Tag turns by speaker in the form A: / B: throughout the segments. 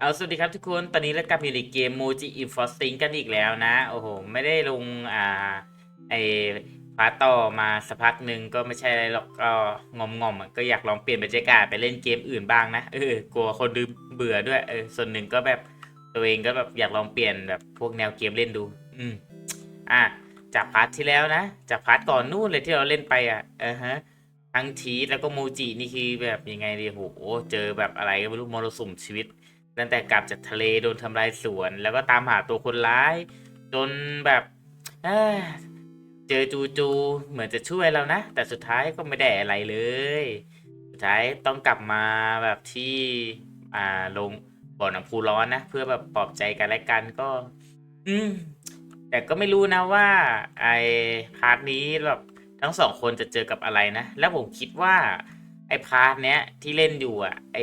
A: เอาสวัสดีครับทุกคน ตอนนี้เรากลับอยู่ในเกม Moji i n f o r c i n g กันอีกแล้วนะ โอ้โห ไม่ได้ลง อ่า ไอพาร์ตต่อมาสักพักหนึ่งก็ไม่ใช่อะไรหรอก ก็งอมงอมๆก็อยากลองเปลี่ยนบรรยากาศไปเล่นเกมอื่นบ้างนะ เออ กลัวคนดูเบื่อด้วย เออ ส่วนหนึ่งก็แบบตัวเองก็แบบอยากลองเปลี่ยนแบบพวกแนวเกมเล่นดู อืม อะ จากพาร์ทที่แล้วนะ จากพาร์ทก่อนนู่นเลยที่เราเล่นไปอะเออฮะทั้งทีแล้วก็โมจินี่คือแบบยังไงดีโห เจอแบบอะไรก็ไม่รู้มรสุมชีวิต ตั้งแต่กลับจากทะเลโดนทำลายสวน แล้วก็ตามหาตัวคนร้าย จนแบบเอเจอจูจูเหมือนจะช่วยเรานะ แต่สุดท้ายก็ไม่ได้อะไรเลย สุดท้ายต้องกลับมาแบบที่อ่าลงบ่อน้ำพุร้อนนะ เพื่อแบบปลอบใจกันและกันก็ อืมแต่ก็ไม่รู้นะว่า ไอ้พาร์ทนี้แบบทั้งสองคนจะเจอกับอะไรนะ แล้วผมคิดว่า ไอ้พาร์ทเนี้ยที่เล่นอยู่อะไอ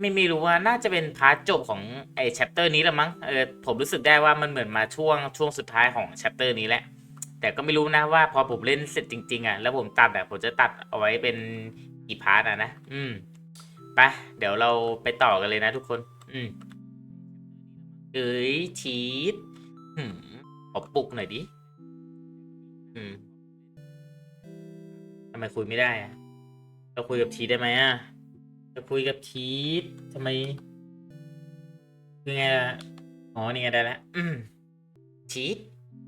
A: ไม่ไม่รู้ว่าน่าจะเป็นพาร์ทจบของไอ้แชปเตอร์นี้ละมั้งเออผมรู้สึกได้ว่ามันเหมือนมาช่วงช่วงสุดท้ายของแชปเตอร์นี้แหละ แต่ก็ไม่รู้นะว่าพอผมเล่นเสร็จจริง ๆอะแล้วผมตัดอะผมจะตัดเอาไว้เป็นกี่พาร์ทอะนะ อืมไปเดี๋ยวเราไปต่อกันเลยนะทุกคน อืมเอ้ยชีสหืมขอปลุกหน่อยดิ อืมทำไมคุยไม่ได้อะเราคุยกับทีได้ไหมอะ จะคุยกับทีสทำไมคือไงล่ะอ๋อนี่ไงได้แล้วอืมชีต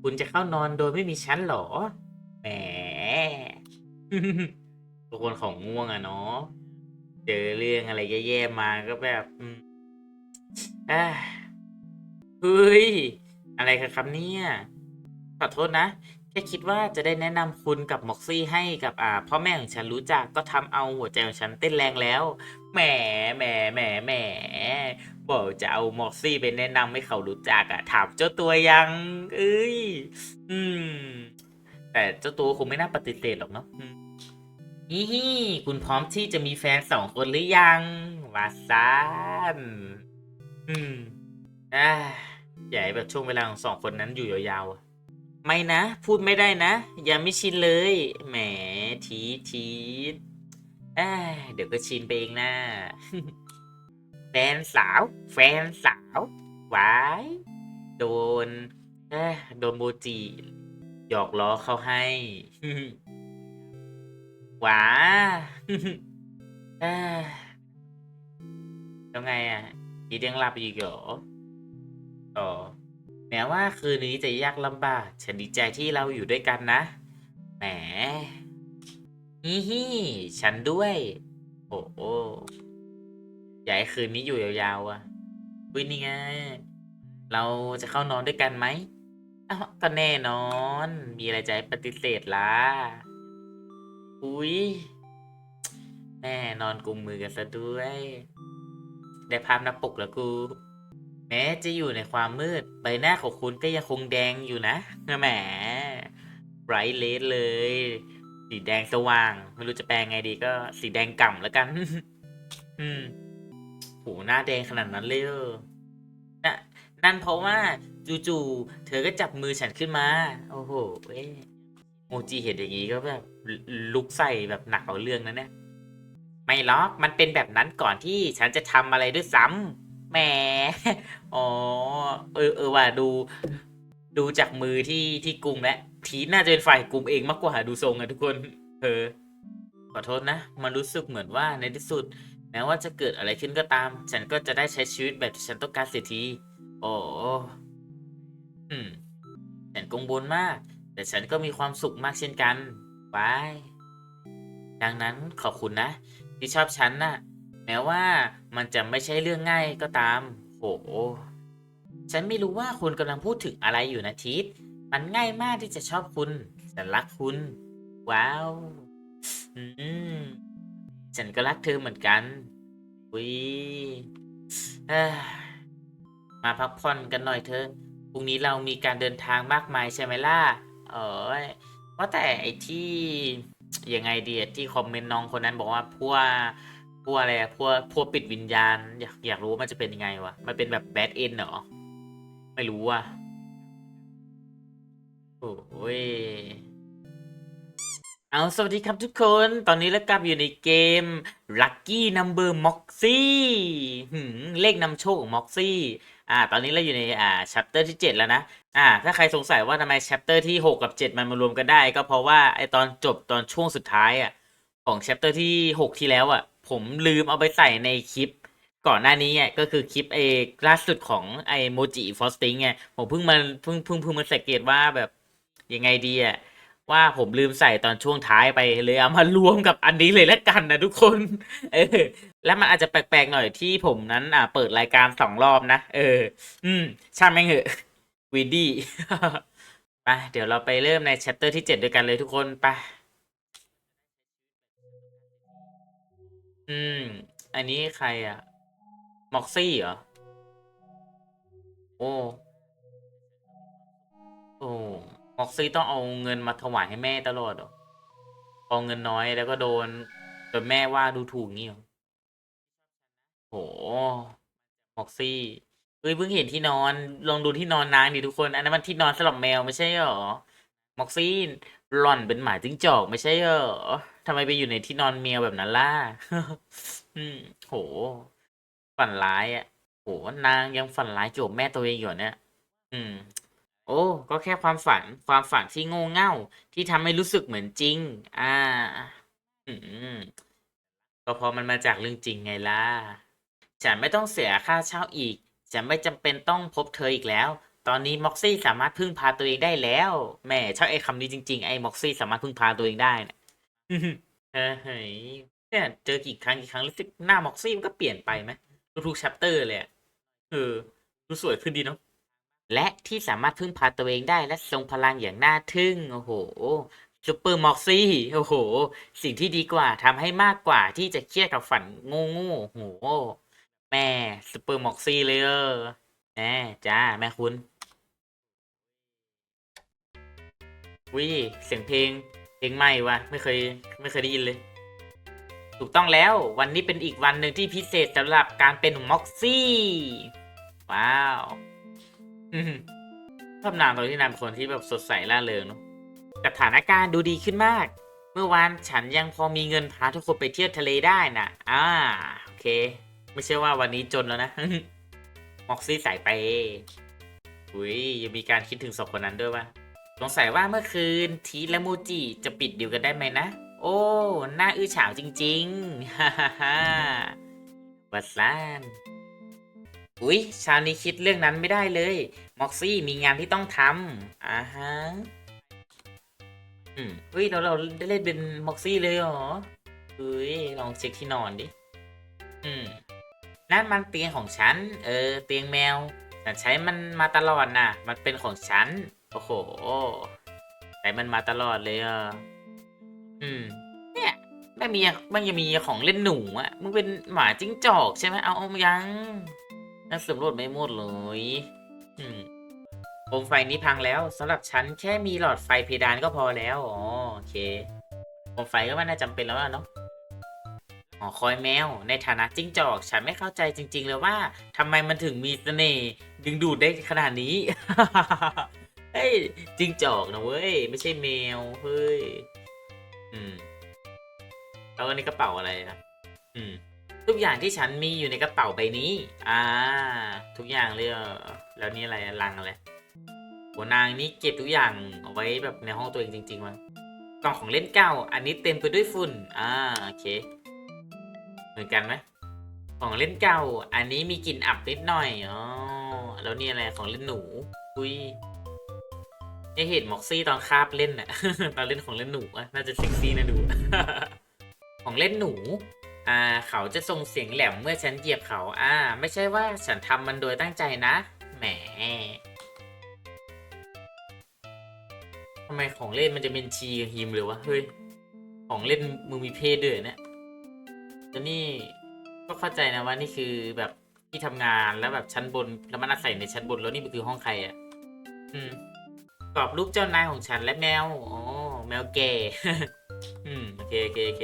A: คุณจะเข้านอนโดยไม่มีฉันหรอแหมทุกคนของง่วงอะเนาะเจอเรื่องอะไรแย่ๆมาก็แบบอืมอ่าเฮ้ย อะไรกันครับเนี่ยขอโทษนะ แค่คิดว่าจะได้แนะนำคุณกับม็อกซี่ให้กับอ่าพ่อแม่ของฉันรู้จักก็ทำเอาหัวใจของฉันเต้นแรงแล้วแหมแหมแหมแหมบอกจะเอาม็อกซี่ไปแนะนำให้เขารู้จักอะถามเจ้าตัวยังเอ้ยอืม แต่เจ้าตัวคงไม่น่าปฏิเสธหรอกเนาะอีฮี่คุณพร้อมที่จะมีแฟนสองคนหรือยังวาซานอืมอ่าให้แบบช่วงเวลาของสองคนนั้นอยู่ยาวๆ ไม่นะ พูดไม่ได้นะ ยังไม่ชินเลย แหมทีทีเอ้ยเดี๋ยวก็ชินไปเองนะแฟนสาว แฟนสาววายโดนโดนโมจิหยอกล้อเขาให้หวาเอ้ยแล้วไงอะยียังหลับอยู่อีกเหรออ๋อ แม้ว่าคืนนี้จะยากลำบาก ฉันดีใจที่เราอยู่ด้วยกันนะ แหมฮิฮิฉันด้วย โอ้โหอยากให้คืนนี้อยู่ยาวๆอะอุ้ยนี่ไง เราจะเข้านอนด้วยกันไหมอ้าวก็แน่นอน มีอะไรจะให้ปฏิเสธล่ะ อุ้ยแน่นอนกุมมือกันซะด้วย ได้ภาพหน้าปกแล้วกู แม้จะอยู่ในความมืด ใบหน้าของคุณก็ยังคงแดงอยู่นะแหมไบรท์เลดเลย สีแดงสว่าง ไม่รู้จะแปลงไงดีก็สีแดงก่ำแล้วกัน อืมโหหน้าแดงขนาดนั้นเลยนะนั่นเพราะว่าจู่ๆเธอก็จับมือฉันขึ้นมา โอ้โหเอ้โมจิเห็นอย่างนี้ก็แบบลุกใส่แบบหนักเอาเรื่องนะเนี่ยไม่หรอกมันเป็นแบบนั้นก่อนที่ฉันจะทำอะไรด้วยซ้ำ แหม อ๋อ เออเออว่าดู ดูจากมือที่ที่กลุ่มและทีน่าจะเป็นฝ่ายกลุ่มเองมากกว่าดูทรงอะทุกคน เออ ขอโทษนะ มันรู้สึกเหมือนว่าในที่สุด แม้ว่าจะเกิดอะไรขึ้นก็ตาม ฉันก็จะได้ใช้ชีวิตแบบที่ฉันต้องการเสียที โอ้อืม ฉันกังวลมาก แต่ฉันก็มีความสุขมากเช่นกันบาย ดังนั้นขอบคุณนะ ที่ชอบฉันน่ะ แม้ว่ามันจะไม่ใช่เรื่องง่ายก็ตามโหฉันไม่รู้ว่าคุณกำลังพูดถึงอะไรอยู่นะทิศมันง่ายมากที่จะชอบคุณ ฉันรักคุณ ว้าว อืม ฉันก็รักเธอเหมือนกันวิเอ้ยมาพักผ่อนกันหน่อยเถอะพรุ่งนี้เรามีการเดินทางมากมายใช่ไหมล่ะ เออว่าแต่ไอ้ที่ยังไงดีที่คอมเมนต์น้องคนนั้นบอกว่าพวก พวกอะไรพวกพวกปิดวิญญาณ อยากอยากรู้ว่ามันจะเป็นยังไงวะ มันเป็นแบบแบดเอ็นเหรอ ไม่รู้อะ โอ้ย เอาสวัสดีครับทุกคน ตอนนี้เรากลับอยู่ในเกม Lucky Number Moxie หืมเลขนำโชคของ Moxie อ่า ตอนนี้เราอยู่ในอ่า chapter ที่ 7 แล้วนะ อ่า ถ้าใครสงสัยว่าทำไม chapter ที่ 6 กับ 7 มันมารวมกันได้ ก็เพราะว่าไอตอนจบตอนช่วงสุดท้ายอะของ chapter ที่ 6 ที่แล้วอะ ผมลืมเอาไปใส่ในคลิป ก่อนหน้านี้อะก็คือคลิปเอล่าสุดของไอโมจิฟอสติงไงผมเพิ่งมาเพิ่งเพิ่งเพิ่งมาสังเกตว่าแบบยังไงดีอะว่าผมลืมใส่ตอนช่วงท้ายไปเลยเอามารวมกับอันนี้เลยแล้วกันนะทุกคน เออ แล้วมันอาจจะแปลกๆหน่อยที่ผมนั้นอ่าเปิดรายการสองรอบนะ เออ อืมช่างแม่งเหอะวีดี้ไปเดี๋ยวเราไปเริ่มใน chapter ที่เจ็ดด้วยกันเลยทุกคนไป อืม อันนี้ใครอะ ม็อกซี่เหรอ โอ้โอ้ม็อกซี่ต้องเอาเงินมาถวายให้แม่ตลอดหรอพอเงินน้อยแล้วก็โดนโดนแม่ว่าดูถูกงี้หรอโหม็อกซี่เฮ้ยเพิ่งเห็นที่นอน ลองดูที่นอนนางดิทุกคน อันนั้นมันที่นอนสำหรับแมวไม่ใช่เหรอม็อกซี่หล่อนเป็นหมาจิ้งจอกไม่ใช่เหรอ ทำไมไปอยู่ในที่นอนแมวแบบนั้นล่ะ อืม โห ฝันร้ายอะ โห นางยังฝันร้ายเกี่ยวกับแม่ตัวเองอยู่เนี่ย อืม โอ้ ก็แค่ความฝัน ความฝันที่โง่เง่า ที่ทำให้รู้สึกเหมือนจริง อ่า อืม ก็เพราะมันมาจากเรื่องจริงไงล่ะ ฉันไม่ต้องเสียค่าเช่าอีก ฉันไม่จำเป็นต้องพบเธออีกแล้วตอนนี้ม็อกซี่สามารถพึ่งพาตัวเองได้แล้วแหม่ชอบไอ้คำนี้จริงๆ ไอ้ม็อกซี่สามารถพึ่งพาตัวเองได้ เนี่ยเฮ้ยเนี่ยเจอกี่ครั้งกี่ครั้งรู้สึกหน้าม็อกซี่มันก็เปลี่ยนไปไหมทุกๆชัปเตอร์เลยอะเออดูสวยขึ้นดีเนาะและที่สามารถพึ่งพาตัวเองได้และทรงพลังอย่างน่าทึ่ง โอ้โหซูเปอร์ม็อกซี่โอ้โห สิ่งที่ดีกว่าทำให้มากกว่าที่จะเครียดกับฝันโง่โง่โหแม่ซูเปอร์ม็อกซี่เลยเออแม่จ้า แม่คุณวิเสียงเพลง พลงใหม่วะไม่เคยไม่เคยได้ยินเลย ถูกต้องแล้ววันนี้เป็นอีกวันหนึ่งที่พิเศษสำหรับการเป็นม็อกซี่ ว้าวชอบนางตอนที่นางเป็นคนที่แบบสดใสร่าเริงเนาะสถานการณ์ดูดีขึ้นมาก เมื่อวานฉันยังพอมีเงินพาทุกคนไปเที่ยวทะเลได้นะอ่าโอเค ไม่ใช่ว่าวันนี้จนแล้วนะม็อกซี่สายไปอุ้ยยังมีการคิดถึงสองคนนั้นด้วยวะ สงสัยว่าเมื่อคืนทีและมูจิจะปิดดีลกันได้ไหมนะ โอ้หน่าอื้อฉาวจริงๆฮ่าฮ่าฮ่าวัดซานอุ๊ยเชาวนี้คิดเรื่องนั้นไม่ได้เลยม็อกซี่มีงานที่ต้องทำอ่าฮะอืมเฮ้ยเราเราได้เล่นเป็นม็อกซี่เลยเหรอเฮ้ยลองเช็คที่นอนดิอืมนั่นมันเตียงของฉัน เออ เตียงแมวฉันใช้มันมาตลอดน่ะ มันเป็นของฉัน โอ้โหใช้มันมาตลอดเลยอะ อืม เนี่ยไม่มีมันยังมีของเล่นหนูอะ มึงเป็นหมาจิ้งจอกใช่ไหมเอาเอายังนักสำรวจไม่หมดเลย อืมโคมไฟนี้พังแล้วสำหรับฉันแค่มีหลอดไฟเพดานก็พอแล้ว อ๋อโอเคโคมไฟก็ไม่น่าจำเป็นแล้วล่ะเนาะอ๋อคอยแมว ในฐานะจิ้งจอก ฉันไม่เข้าใจจริง ๆ เลยว่าทำไมมันถึงมีเสน่ห์ดึงดูดได้ขนาดนี้ เฮ้ยจิงจอกนะเว้ย ไม่ใช่แมว เฮ้ย อืม แล้วอันนี้กระเป๋าอะไรนะ อืม ทุกอย่างที่ฉันมีอยู่ในกระเป๋าใบนี้ อ่า ทุกอย่างเลยเหรอแล้วนี่อะไรลังอะไรหัวนางนี่เก็บทุกอย่างเอาไว้แบบในห้องตัวเองจริงๆมั้งกล่องของเล่นเก่า อันนี้เต็มไปด้วยฝุ่น อ่า โอเค เหมือนกันไหมของเล่นเก่า อันนี้มีกลิ่นอับนิดหน่อย อ๋อ แล้วนี่อะไร ของเล่นหนู อุ้ย ได้เห็นม็อกซี่ตอนคาบเล่นน่ะ ตอนเล่นของเล่นหนูอะน่าจะเซ็กซี่นะดู ของเล่นหนู อ่า เขาจะส่งเสียงแหลมเมื่อฉันเหยียบเขา อ่า ไม่ใช่ว่าฉันทำมันโดยตั้งใจนะ แหมทำไมของเล่นมันจะเป็นชีกับฮิมเลยวะ เฮ้ย ของเล่นมึงมีเพศด้วยเนี่ยแล้วนี่ก็เข้าใจนะว่านี่คือแบบที่ทำงานแล้วแบบชั้นบน แล้วมันอาศัยในชั้นบนแล้วนี่มันคือห้องใครอะ อืม กรอบรูปเจ้านายของฉันและแมวอ๋อแมวแก่อืมโอเคโอเคโอเค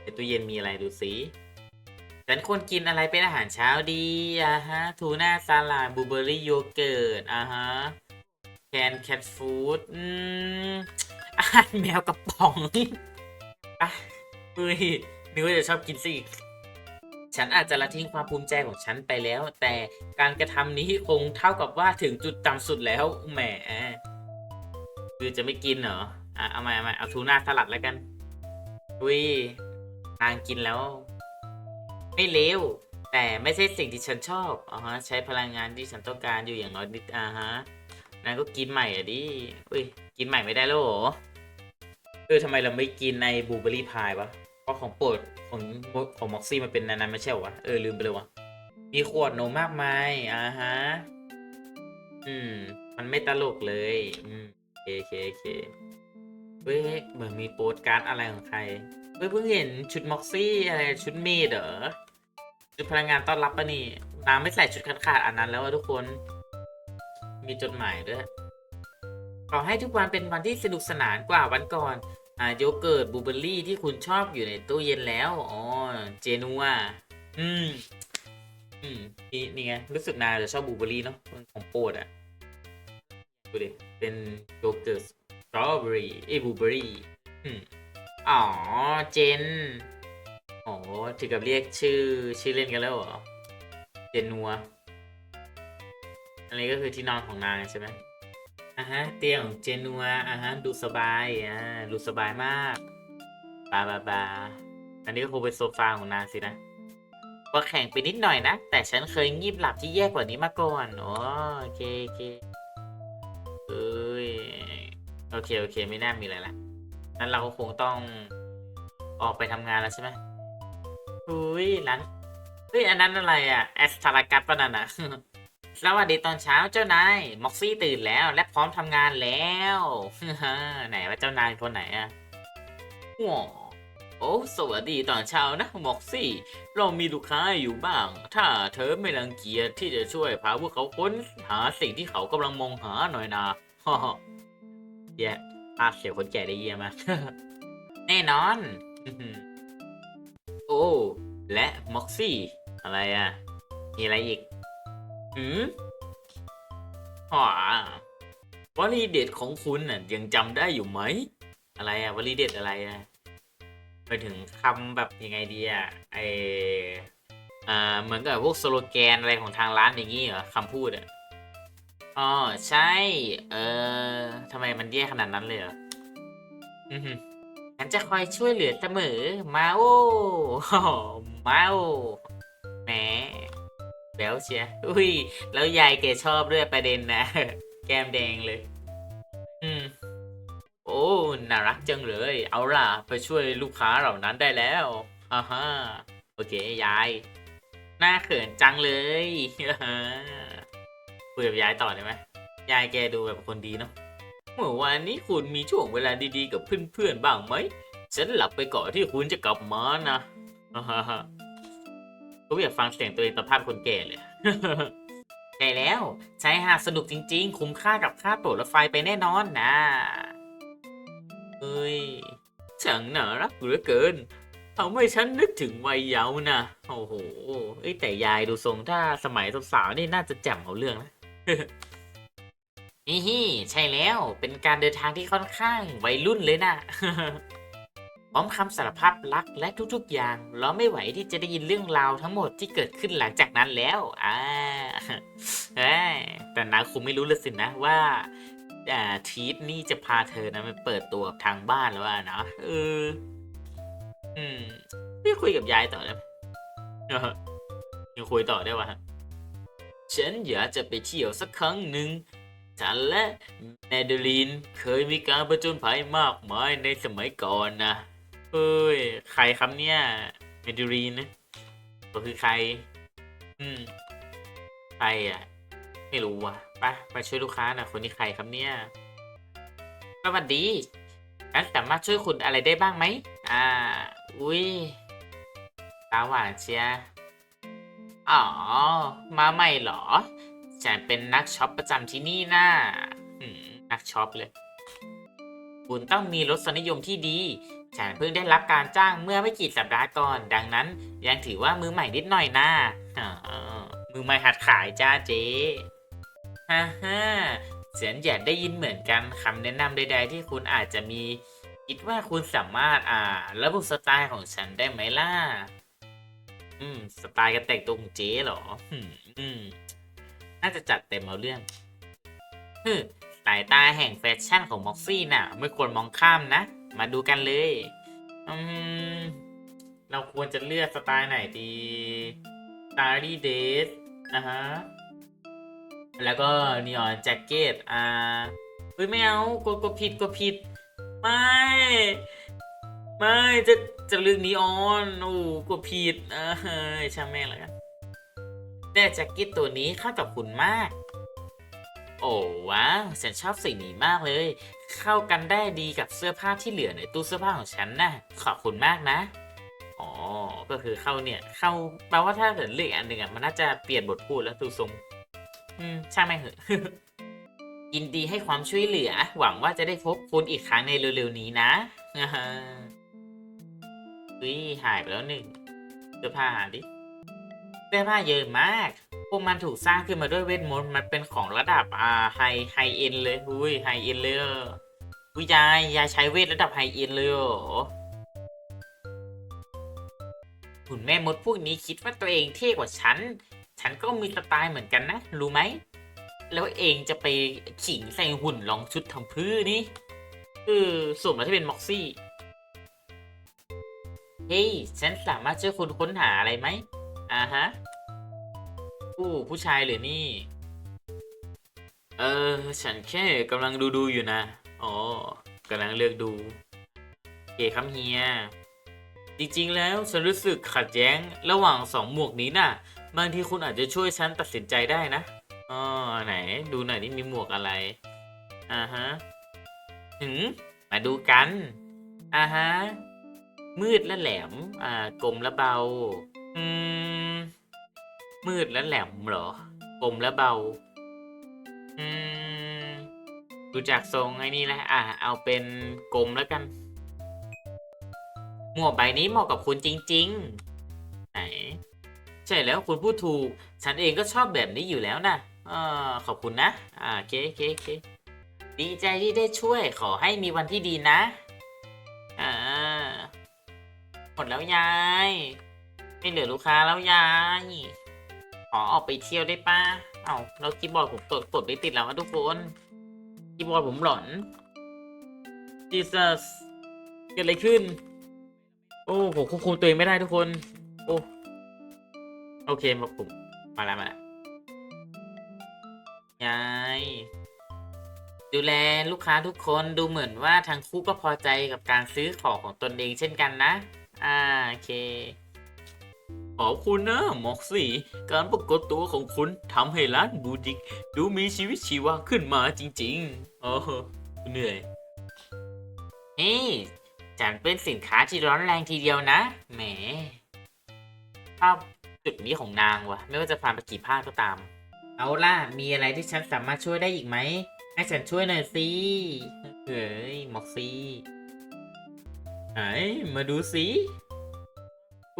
A: ในตู้เย็นมีอะไรดูสิฉันควรกินอะไรเป็นอาหารเช้าดีอะฮะ ทูน่าสลัดบลูเบอร์รี่โยเกิร์ตอะฮะโอเคนแคทฟู้ดอืมอาหารแมวกระป๋องอะเฮ้ยนึกว่าจะชอบกินซะอีก ฉันอาจจะละทิ้งความภูมิใจของฉันไปแล้ว แต่การกระทำนี้คงเท่ากับว่าถึงจุดต่ำสุดแล้วแหมคือจะไม่กินเหรออะเอามาเอามาเอาทูน่าสลัดแล้วกันอุ้ยนางกินแล้ว ไม่เลวแต่ไม่ใช่สิ่งที่ฉันชอบอ๋อฮะใช้พลังงานที่ฉันต้องการอยู่อย่างน้อยนิดอ่าฮะนางก็กินใหม่อะดิอุ้ยกินใหม่ไม่ได้แล้วเหรอเออทำไมเราไม่กินในบลูเบอรี่พายวะ เพราะของโปรดของของม็อกซี่มันเป็นนันนั้นไม่ใช่เหรอวะเออลืมไปเลยวะมีขวดนมมากมายอ่าฮะอืม มันไม่ตลกเลย อืมโอเคโอเคโอเคเว้ยเหมือนมีโปสการ์ดอะไรของใครเว้ยเพิ่งเห็นชุดม็อกซี่อะไรชุดเมดเหรอชุดพนักงานต้อนรับปะนี่นางไม่ใส่ชุดขาดขาดๆอันนั้นแล้วอะทุกคน มีจดหมายด้วยขอให้ทุกวันเป็นวันที่สนุกสนานกว่าวันก่อน อ่าโยเกิร์ตบลูเบอร์รี่ที่คุณชอบอยู่ในตู้เย็นแล้ว อ๋อ เจนัวอืม อืม นี่นี่ไง รู้สึกนาจะชอบบลูเบอร์รี่เนาะของโปรดอะดูดิ เป็นโยเกิร์ตสตรอเบอรี่เอ้บลูเบอร์รี่ อืม อ๋อ เจน อ๋อ ถึงกับเรียกชื่อชื่อเล่นกันแล้วเหรอ เจนัว อันนี้ก็คือที่นอนของนางใช่ไหม อ่าฮะเตียงของเจนัวอ่าฮะดูสบายอ่าดูสบายมากบาบาบาอันนี้ก็คงเป็นโซฟาของนางสินะก็แข่งไปนิดหน่อยนะ แต่ฉันเคยงีบหลับที่แย่กว่านี้มาก่อนโอเคโอเคเอ้ยโอเค โอเค ไม่น่ามีอะไรละนั้นเราก็คงต้องออกไปทำงานแล้วใช่ไหมอุ้ยร้านเฮ้ยอันนั้นอะไรอะแอสทารากัสปะนั่นอะ สวัสดีตอนเช้าเจ้านายม็อกซี่ตื่นแล้ว และพร้อมทำงานแล้วไหนว่าเจ้านายคนไหนอะโอ้สวัสดีตอนเช้านะม็อกซี่ เรามีลูกค้าอยู่บ้าง ถ้าเธอไม่รังเกียจที่จะช่วยพาพวกเขาค้นหาสิ่งที่เขากำลังมองหาหน่อยนะฮ่าแย่ภาเสียคนแก่ได้เยี่ยมมากแน่นอน โอ้ และม็อกซี่ อะไรอะมีอะไรอีก หืมอ๋อวลีเด็ดของคุณน่ะยังจำได้อยู่ไหม อะไรอะวลีเด็ดอะไรอะไปถึงคำแบบยังไงดีอะไออ่าเหมือนกับพวกสโลแกนอะไรของทางร้านอย่างงี้เหรอคำพูดอะอ๋อใช่ เออทำไมมันแย่ขนาดนั้นเลยเหรออือหือฉันจะคอยช่วยเหลือเสมอมาโอ้มาโอ้แหม แบลเชียอุ้ย แล้วยายแกชอบด้วยประเด็นนะ แก้มแดงเลย อืม โอ้ น่ารักจังเลย เอาล่ะ ไปช่วยลูกค้าเหล่านั้นได้แล้วฮ่าฮ่าโอเค ยายน่าเขินจังเลยคุยกับยายต่อได้ไหม ยายแกดูแบบคนดีเนาะ เมื่อวานนี้คุณมีช่วงเวลาดีๆกับเพื่อนๆบ้างไหม ฉันหลับไปก่อนที่คุณจะกลับมานะ ก็อยากฟังเสียงตัวเองตอนภาพคนแก่เลยใช่แล้วใช้หาดสนุกจริง ๆ คุ้มค่ากับค่าตั๋วรถไฟไปแน่นอนนะเฮ้ยช่างน่ารักเหลือเกินทำให้ฉันนึกถึงวัยเยาว์นะโอ้โหเอ้ยแต่ยายดูทรงถ้าสมัยสาวๆนี่น่าจะแจ่มเอาเรื่องนะนี่ฮี่ใช่แล้วเป็นการเดินทางที่ค่อนข้างวัยรุ่นเลยนะ พร้อมคำสารภาพรักและทุกๆอย่างเราไม่ไหวที่จะได้ยินเรื่องราวทั้งหมดที่เกิดขึ้นหลังจากนั้นแล้วอ่าแต่นาคงไม่รู้เลยสินะว่าทีทนี่จะพาเธอนะไปเปิดตัวทางบ้านแล้วอะนะเอออืมไม่คุยกับยายต่อได้ไหมยังคุยต่อได้วะฉันอยากจะไปเที่ยวสักครั้งหนึ่งฉันและแมเดลีนเคยมีการประจนภัยมากมายในสมัยก่อนนะ เฮ้ย ใครครับเนี่ยเมดูรีนนะก็คือใคร อืม ใครอะ ไม่รู้ว่ะไปไปช่วยลูกค้านะคนนี้ใครครับเนี่ยสวัสดีฉันสามารถช่วยคุณอะไรได้บ้างไหม อ่า อุ้ยตาหวานเชียอ๋อ มาใหม่เหรอ ฉันเป็นนักช็อปประจำที่นี่นะ่านักช็อปเลย คุณต้องมีรสนิยมที่ดี ฉันเพิ่งได้รับการจ้างเมื่อไม่กี่สัปดาห์ก่อน ดังนั้น ยังถือว่ามือใหม่นิดหน่อยนะมือใหม่หัดขายจ้าเจ๊ฮ่าฮ่าฉันอยากได้ยินเหมือนกันคำแนะนำใด ๆ ที่คุณอาจจะมี คิดว่าคุณสามารถอ่า ระบุสไตล์ของฉันได้ไหมล่ะ อืม สไตล์การแต่งตัวของเจ๊เหรอ อืมน่าจะจัดเต็มเอาเรื่องฮึสายตาแห่งแฟชั่นของม็อกซี่น่ะ ไม่ควรมองข้ามนะ มาดูกันเลยอืมเราควรจะเลือกสไตล์ไหนดี Starry Days อะฮะ แล้วก็นีออนแจ็คเก็ตอ่าเฮ้ยไม่เอากดกดผิดกดผิด ไม่ ไม่จะจะเลือกนีออนโอ้กดผิดเออเฮ้ยช่างแม่งแล้วกันแต่แจ็คเก็ตตัวนี้เข้ากับคุณมาก โอ้ว้าวฉันชอบสีนี้มากเลยเข้ากันได้ดีกับเสื้อผ้าที่เหลือในตู้เสื้อผ้าของฉันนะขอบคุณมากนะ อ๋อ ก็คือเข้าเนี่ย เข้าแปลว่าถ้าเกิดเลือกอันหนึ่งอะมันน่าจะเปลี่ยนบทพูดแล้วดูทรง อืมช่างไม่เหอะยินดีให้ความช่วยเหลือ หวังว่าจะได้พบคุณอีกครั้งในเร็วๆนี้นะอ่าฮะเฮ้ยหายไปแล้วหนึ่งเสื้อผ้าดิเสื้อผ้าเยอะมาก มันถูกสร้างขึ้นมาด้วยเวทมนต์มันเป็นของระดับอ่าไฮไฮเอ็นเลยอุ้ยไฮเอ็นเลยเหรออุ้ยยายยายใช้เวทระดับไฮเอ็นเลยเหรอหุ่นแม่มดพวกนี้คิดว่าตัวเองเท่กว่าฉัน ฉันก็มีสไตล์เหมือนกันนะ รู้ไหม แล้วเองจะไปขิงใส่หุ่นลองชุดทำพื้นี่คือสวมแล้วที่เป็นม็อกซี่ เฮ้ย ฉันสามารถช่วยคุณค้นหาอะไรไหมอ่าฮะ ผู้ผู้ชายหรือนี่ เออ ฉันแค่กำลังดูดูอยู่นะ อ๋อกำลังเลือกดูโอเคครับเฮีย จริงๆ แล้วฉันรู้สึกขัดแย้งระหว่างสองหมวกนี้น่ะ บางทีคุณอาจจะช่วยฉันตัดสินใจได้นะ อ๋อ ไหน ดูหน่อยนี่มีหมวกอะไร อ่าฮะหืมมาดูกัน อ่าฮะ มืดและแหลม อ่า กลมและเบา อืม มืดและแหลมเหรอกลมและเบา อืมดูจากทรงไอ้นี่แหละอะ เอาเป็นกลมแล้วกัน หมวกใบนี้เหมาะกับคุณจริง ๆ ไหน ใช่แล้วคุณพูดถูก ฉันเองก็ชอบแบบนี้อยู่แล้วนะอ่าขอบคุณนะ อ่าเคเคเคดีใจที่ได้ช่วย ขอให้มีวันที่ดีนะ อ่า หมดแล้วยาย ไม่เหลือลูกค้าแล้วยาย ขอออกไปเที่ยวได้ป้าเอ้าแล้วคีย์บอร์ดผมกดกดไม่ติดแล้วอะทุกคนคีย์บอร์ดผมหลอน Jesus เกิดอะไรขึ้น โอ้ผมควบคุมตัวเองไม่ได้ทุกคน โอ้โอเคมาผมมาแล้วมาแล้วยายดูแลลูกค้าทุกคนดูเหมือนว่าทั้งคู่ก็พอใจกับการซื้อของของตนเองเช่นกันนะ อ่าโอเค ขอบคุณนะม็อกซี่ การปรากฏตัวของคุณทำให้ร้านบูติก ดูมีชีวิตชีวาขึ้นมาจริงๆโอ้เหนื่อย เฮ้ยฉันเป็นสินค้าที่ร้อนแรงทีเดียวนะ แหมชอบจุดนี้ของนางวะไม่ว่าจะผ่านไปกี่ภาคก็ตาม เอาล่ะ มีอะไรที่ฉันสามารถช่วยได้อีกไหม ให้ฉันช่วยหน่อยสิเฮ้ยม็อกซี่ไหนมาดูสิ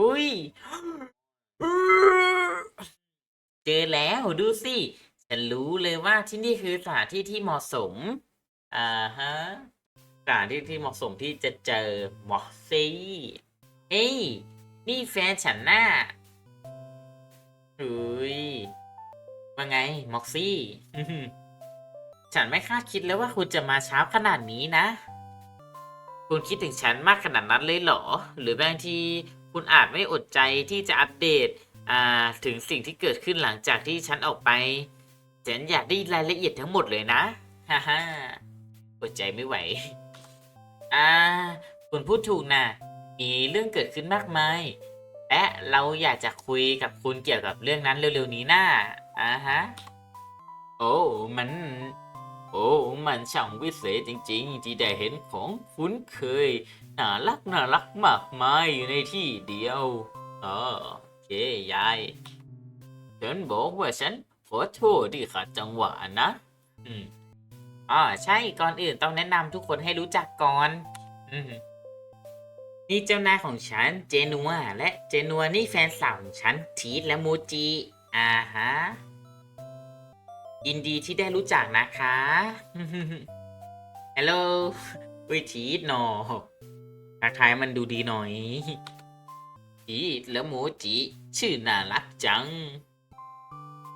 A: อุ้ย เจอแล้วดูสิ ฉันรู้เลยว่าที่นี่คือสถานที่ที่เหมาะสม อ่าฮะ สถานที่ที่เหมาะสมที่จะเจอม็อกซี่เฮ้ย นี่แฟนฉันน่ะเฮ้ย ว่าไงม็อกซี่ ฉันไม่คาดคิดเลยว่าคุณจะมาเช้าขนาดนี้นะ คุณคิดถึงฉันมากขนาดนั้นเลยเหรอ หรือบางที คุณอาจไม่อดใจที่จะอัปเดตถึงสิ่งที่เกิดขึ้นหลังจากที่ฉันออกไปฉันอยากได้รายละเอียดทั้งหมดเลยนะฮ่าฮ่าอดใจไม่ไหว อ่า คุณพูดถูกนะมีเรื่องเกิดขึ้นมากมาย และเราอยากจะคุยกับคุณเกี่ยวกับเรื่องนั้นเร็วๆนี้นะ่าอ่าฮะ โอ้ มัน โอ้ มันช่างวิเศษจริง ๆ ที่ได้เห็นของคุ้นเคย น่ารักน่ารักมากมายอยู่ในที่เดียวเออโอเคยายฉันบอกว่าฉันขอโทษที่ขัดจังหวะนะอืมอ่าใช่ก่อนอื่นต้องแนะนำทุกคนให้รู้จักก่อน อืมนี่เจ้านายของฉันเจนัวและเจนัวนี่แฟนสาวของฉันทีสและมูจิอ่าฮะยินดีที่ได้รู้จักนะคะฮัลโหลวิทีดหนอ ทักทายมันดูดีหน่อยจีแล้วโมจิชื่อน่ารักจัง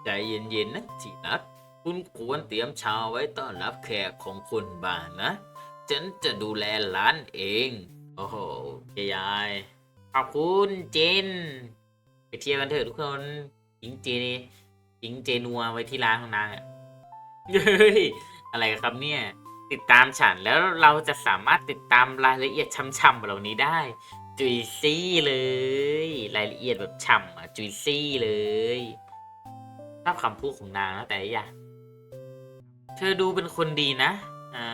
A: ใจเย็นๆนะจีนัทคุณควรเตรียมชาไว้ต้อนรับแขกของคุณบ้านนะ ฉันจะดูแลร้านเอง โอ้โหยายขอบคุณเจน ไปเที่ยวกันเถอะทุกคนหญิงเจหญิงเจนัวไว้ที่ร้านของนางอะเฮ้ยอะไรครับเนี่ย ติดตามฉันแล้วเราจะสามารถติดตามรายละเอียดช่ำๆเหล่านี้ได้ จุยซี่เลย รายละเอียดแบบฉ่ำอะจุยซี่เลยชอบคำพูดของนางนะแต่อย่าเธอดูเป็นคนดีนะ อ่า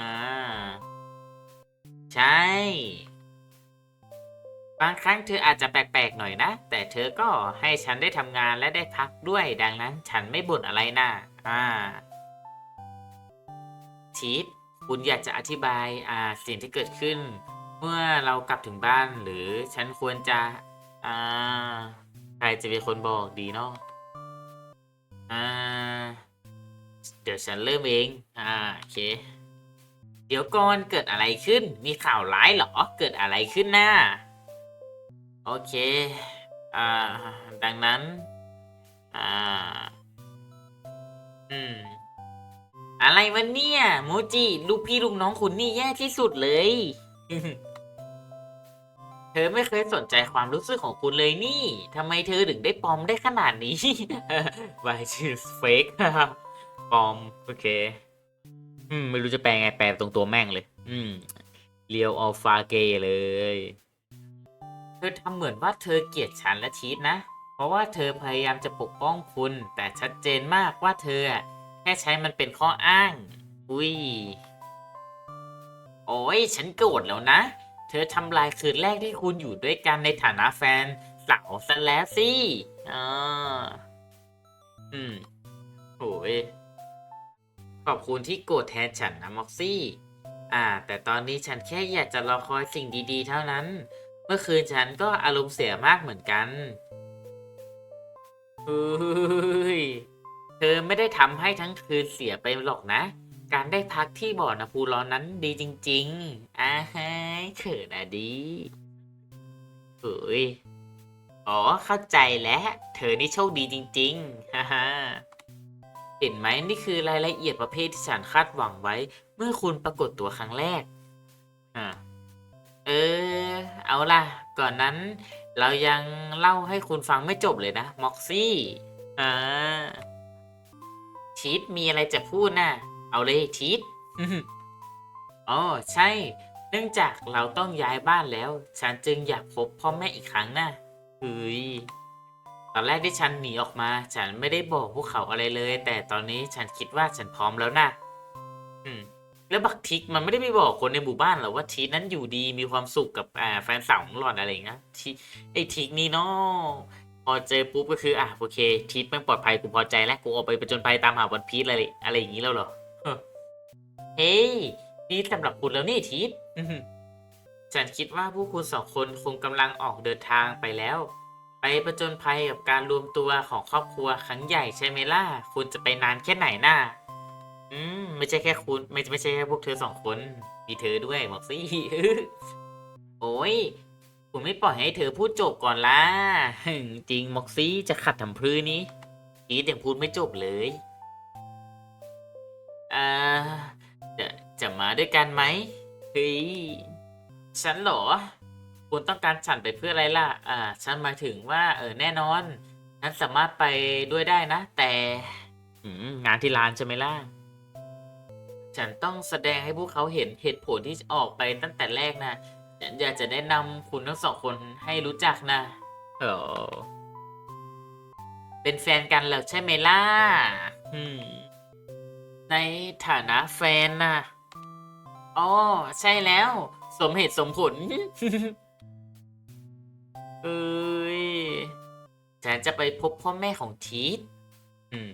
A: ใช่ บางครั้งเธออาจจะแปลกๆหน่อยนะ แต่เธอก็ให้ฉันได้ทำงานและได้พักด้วย ดังนั้นฉันไม่บ่นอะไรนะอ่าชีฟ คุณอยากจะอธิบายอ่าสิ่งที่เกิดขึ้น เมื่อเรากลับถึงบ้านหรือฉันควรจะอ่าใครจะเป็นคนบอกดีเนาะอ่าเดี๋ยวฉันเริ่มเองอ่าโอเค เดี๋ยวก่อนเกิดอะไรขึ้น มีข่าวร้ายเหรอเกิดอะไรขึ้นน่ะโอเค อ่า ดังนั้น อ่า อืม อะไรวะเนี่ยโมจิลูกพี่ลูกน้องคุณนี่แย่ที่สุดเลย เธอไม่เคยสนใจความรู้สึกของคุณเลยนี่ทำไมเธอถึงได้ปลอมได้ขนาดนี้ Why she's fake ปลอม โอเค อืม ไม่รู้จะแปลไงแปลตรงตัวแม่งเลย อืมเรียวอัลฟาเกเลย เธอทำเหมือนว่าเธอเกลียดฉันและชีตนะ เพราะว่าเธอพยายามจะปกป้องคุณ แต่ชัดเจนมากว่าเธออะ แค่ใช้มันเป็นข้ออ้าง อุ้ย โอ้ยฉันโกรธแล้วนะ เธอทำลายคืนแรกที่คุณอยู่ด้วยกันในฐานะแฟนสาวซะแล้วสิอ่าอืมโอ้ยขอบคุณที่โกรธแทนฉันนะม็อกซี่ อ่า แต่ตอนนี้ฉันแค่อยากจะรอคอยสิ่งดีๆ เท่านั้น เมื่อคืนฉันก็อารมณ์เสียมากเหมือนกันเฮ้ย อไม่ได้ทำให้ทั้งคืนเสียไปหรอกนะ การได้พักที่บ่อนะพูร้อนนั้นดีจริง ๆอ่าฮะเขินอะดีเฮ้ยอ๋อเข้าใจแล้ว เธอนี่โชคดีจริงๆฮ่าฮ่าเห็นไหมนี่คือรายละเอียดประเภทที่ฉันคาดหวังไว้ เมื่อคุณปรากฏตัวครั้งแรกอ่าเออ เอาล่ะ ก่อนนั้นเรายังเล่าให้คุณฟังไม่จบเลยนะม็อกซี่อ่า ชีตมีอะไรจะพูดน่ะ เอาเลยชีตอ๋อใช่ เนื่องจากเราต้องย้ายบ้านแล้ว ฉันจึงอยากพบพ่อแม่อีกครั้งน่ะเฮ้ยตอนแรกที่ฉันหนีออกมา ฉันไม่ได้บอกพวกเขาอะไรเลย แต่ตอนนี้ฉันคิดว่าฉันพร้อมแล้วนะอืม แล้วบักทิกมันไม่ได้ไปบอกคนในหมู่บ้านหรอว่าทีนั้นอยู่ดีมีความสุขกับแฟนสาวของหล่อนอะไรอย่างเงี้ยทีไอทิกนี่เนาะ พอเจอปุ๊บก็คืออะโอเคทีทแม่งปลอดภัยกูพอใจแล้วกูออกไปประจนภัยตามหาวันพีชอะไรอะไรอย่างงี้แล้วเหรอเฮ้ยนี่สำหรับคุณแล้วนี่ทีทฉันคิดว่าพวกคุณสองคนคงกำลังออกเดินทางไปแล้ว ไปประจนภัยกับการรวมตัวของครอบครัวครั้งใหญ่ใช่ไหมล่ะ คุณจะไปนานแค่ไหนน่ะอืมไม่ใช่แค่คุณ ไม่ไม่ใช่แค่พวกเธอสองคน มีเธอด้วยบอกสิโอ้ย คุณไม่ปล่อยให้เธอพูดจบก่อนละจริงม็อกซี่จะขัดทำพื้นี้อีดยังพูดไม่จบเลยอ่าจะจะมาด้วยกันไหมเฮ้ยฉันเหรอ คุณต้องการฉันไปเพื่ออะไรล่ะ อ่า ฉันมาถึงว่า เออแน่นอนฉันสามารถไปด้วยได้นะ แต่อืงานที่ร้านใช่ไหมล่ะ ฉันต้องแสดงให้พวกเขาเห็นเหตุผลที่ออกไปตั้งแต่แรกนะ ฉันอยากจะแนะนำคุณทั้งสองคนให้รู้จักนะเออเป็นแฟนกันแล้วใช่ไหมล่ะในฐานะแฟนนะอ๋อใช่แล้ว สมเหตุสมผล เอ้ยฉันจะไปพบพ่อแม่ของทีทอืม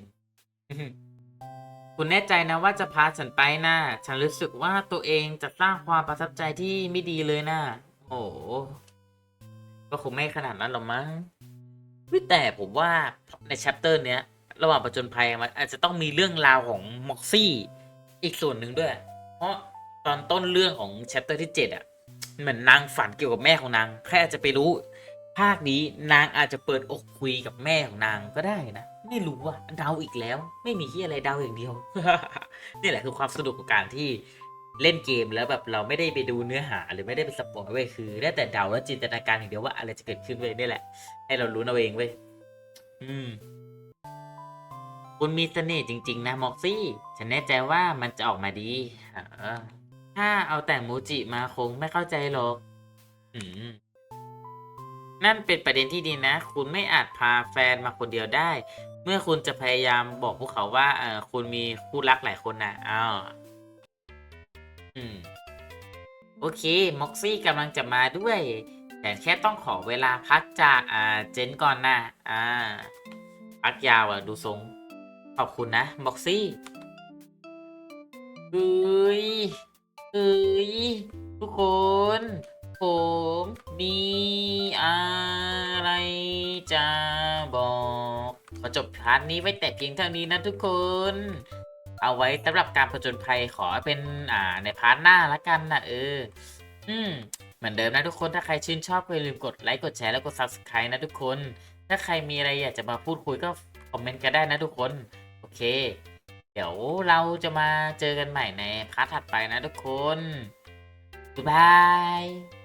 A: คุณแน่ใจนะว่าจะพาฉันไปนะฉันรู้สึกว่าตัวเองจะสร้างความประทับใจที่ไม่ดีเลยนะโอ้โหก็คงไม่ขนาดนั้นหรอกมั้งเฮ้ยแต่ผมว่าในแชปเตอร์เนี้ย ระหว่างประจนภัยมันอาจจะต้องมีเรื่องราวของม็อกซี่อีกส่วนหนึ่งด้วย เพราะตอนต้นเรื่องของแชปเตอร์ที่เจ็ดอะเหมือนนางฝันเกี่ยวกับแม่ของนางใครอาจจะไปรู้ ภาคนี้นางอาจจะเปิดอกคุยกับแม่ของนางก็ได้นะ ไม่รู้ว่าเดาอีกแล้ว ไม่มีที่อะไรเดาอย่างเดียว นี่แหละคือความสนุกของการที่เล่นเกมแล้วแบบเราไม่ได้ไปดูเนื้อหาหรือไม่ได้ไปสปอยเว้ยคือได้แต่เดาและจินตนาการอย่างเดียวว่าอะไรจะเกิดขึ้นเว้ยนี่แหละ ให้เรารู้เอาเองเว้ยอืม คุณมีเสน่ห์จริง ๆ นะม็อกซี่ ฉันแน่ใจว่ามันจะออกมาดีถ้าเอาแต่งมูจิมาคงไม่เข้าใจหรอกอืมนั่นเป็นประเด็นที่ดีนะ คุณไม่อาจพาแฟนมาคนเดียวได้ เมื่อคุณจะพยายามบอกพวกเขาว่าเออคุณมีคู่รักหลายคนนะอ้าวอืม โอเค ม็อกซี่กำลังจะมาด้วย แต่แค่ต้องขอเวลาพักจากอ่าเจนก่อนนะอ่า พักยาวอะ ดูทรง ขอบคุณนะ ม็อกซี่เอ้ยเอ้ยทุกคน ผมมีอะไรจะบอก ขอจบพาร์ทนี้ไว้แต่เพียงเท่านี้นะทุกคน เอาไว้สำหรับการผจญภัยขอเป็นอ่าในพาร์ทหน้าละกันนะเออ อืมเหมือนเดิมนะทุกคนถ้าใครชื่นชอบก็อย่าลืมกดไลค์กดแชร์แล้วกด subscribe นะทุกคน ถ้าใครมีอะไรอยากจะมาพูดคุยก็คอมเมนต์กันได้นะทุกคน โอเค เดี๋ยวเราจะมาเจอกันใหม่ในพาร์ทถัดไปนะทุกคนบ๊ายบาย